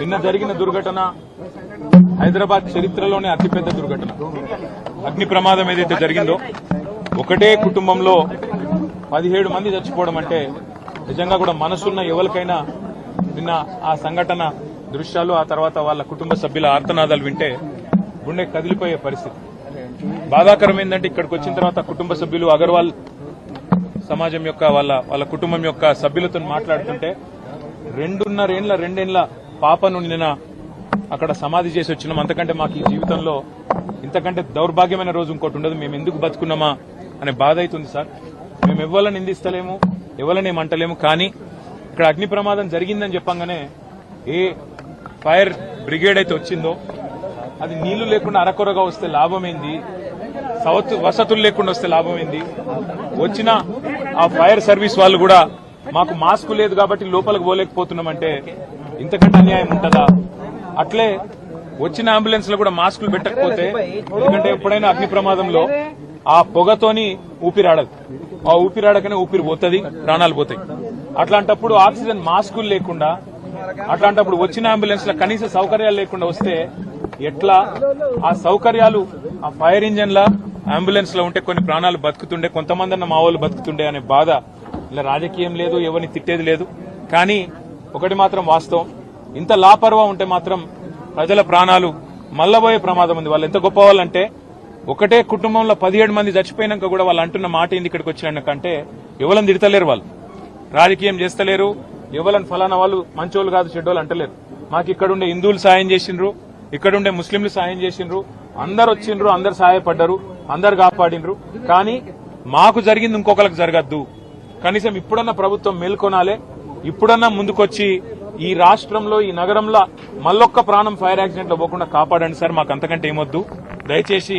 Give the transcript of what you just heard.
నిన్న జరిగిన దుర్ఘటన హైదరాబాద్ చరిత్రలోనే అతిపెద్ద దుర్ఘటన. అగ్ని ప్రమాదం ఏదైతే జరిగిందో ఒకటే కుటుంబంలో పదిహేడు మంది చచ్చిపోవడం అంటే నిజంగా కూడా మనసున్న ఎవరికైనా నిన్న ఆ సంఘటన దృశ్యాలు ఆ తర్వాత వాళ్ళ కుటుంబ సభ్యుల ఆర్తనాదాలు వింటే గుండె కదిలిపోయే పరిస్థితి. బాధాకరం ఏంటంటే ఇక్కడికి వచ్చిన తర్వాత కుటుంబ సభ్యులు అగర్వాల్ సమాజం యొక్క వాళ్ళ వాళ్ళ కుటుంబం యొక్క సభ్యులతో మాట్లాడుతుంటే రెండున్నరేండ్ల రెండేండ్ల పాపను నిన్న అక్కడ సమాధి చేసి వచ్చినాం. అంతకంటే మాకు ఈ జీవితంలో ఇంతకంటే దౌర్భాగ్యమైన రోజు ఇంకోటి ఉండదు. మేము ఎందుకు బతుకున్నామా అనే బాధ అవుతుంది సార్. మేము ఎవరిని నిందిస్తలేము ఎవరిని ఏమంటలేము కానీ ఇక్కడ అగ్ని ప్రమాదం జరిగిందని చెప్పంగానే ఏ ఫైర్ బ్రిగేడ్ అయితే వచ్చిందో అది నీళ్ళు లేకుండా అరకొరగా వస్తే లాభమైంది? సవత్ వసతులు లేకుండా వస్తే లాభమైంది? వచ్చిన ఆ ఫైర్ సర్వీస్ వాళ్ళు కూడా మాకు మాస్క్ లేదు కాబట్టి లోపలికి పోలేకపోతున్నామంటే ఇంతకంటే అన్యాయం ఉంటుందా? అట్లే వచ్చిన అంబులెన్స్లో కూడా మాస్కులు పెట్టకపోతే ఎందుకంటే ఎప్పుడైనా అగ్ని ప్రమాదంలో ఆ పొగతోని ఊపిరాడదు. ఆ ఊపిరాడకనే ఊపిరి పోతుంది ప్రాణాలు పోతాయి. అట్లాంటప్పుడు ఆక్సిజన్ మాస్కులు లేకుండా అట్లాంటప్పుడు వచ్చిన అంబులెన్స్లో కనీస సౌకర్యాలు లేకుండా వస్తే ఎట్లా? ఆ సౌకర్యాలు ఆ ఫైర్ ఇంజన్ల అంబులెన్స్లో ఉంటే కొన్ని ప్రాణాలు బతుకుతుండే కొంతమంది అన్న మా వాళ్ళు బతుకుతుండే అనే బాధ ఇలా రాజకీయం లేదు ఎవరిని తిట్టేది లేదు. కానీ ఒకటి మాత్రం వాస్తవం. ఇంత లాపర్వా ఉంటే మాత్రం ప్రజల ప్రాణాలు మల్లబోయే ప్రమాదం ఉంది. వాళ్ళు ఎంత గొప్ప వాళ్ళంటే ఒకటే కుటుంబంలో పదిహేడు మంది చచ్చిపోయినాక కూడా వాళ్ళు అంటున్న మాట ఏంది ఇక్కడికి వచ్చినాకంటే ఎవరిని తిడతలేరు వాళ్ళు. రాజకీయం చేస్తలేరు. ఎవరని ఫలానా వాళ్ళు మంచోళ్ళు కాదు చెడ్డోళ్ళు అంటలేరు. మాకు ఇక్కడుండే హిందువులు సాయం చేసిండ్రు. ఇక్కడుండే ముస్లింలు సాయం చేసిండ్రు. అందరు వచ్చిండ్రు అందరు సహాయపడ్డరు అందరు కాపాడిండ్రు. కానీ మాకు జరిగింది ఇంకొకరికి జరగద్దు. కనీసం ఇప్పుడన్నా ప్రభుత్వం మేల్కొనాలే ఇప్పుడన్నా ముందుకొచ్చి ఈ రాష్ట్రంలో ఈ నగరంలో మళ్ళొక్క ప్రాణం ఫైర్ యాక్సిడెంట్లో పోకుండా కాపాడండి సార్ మాకు అంతకంటే ఏమొద్దు. దయచేసి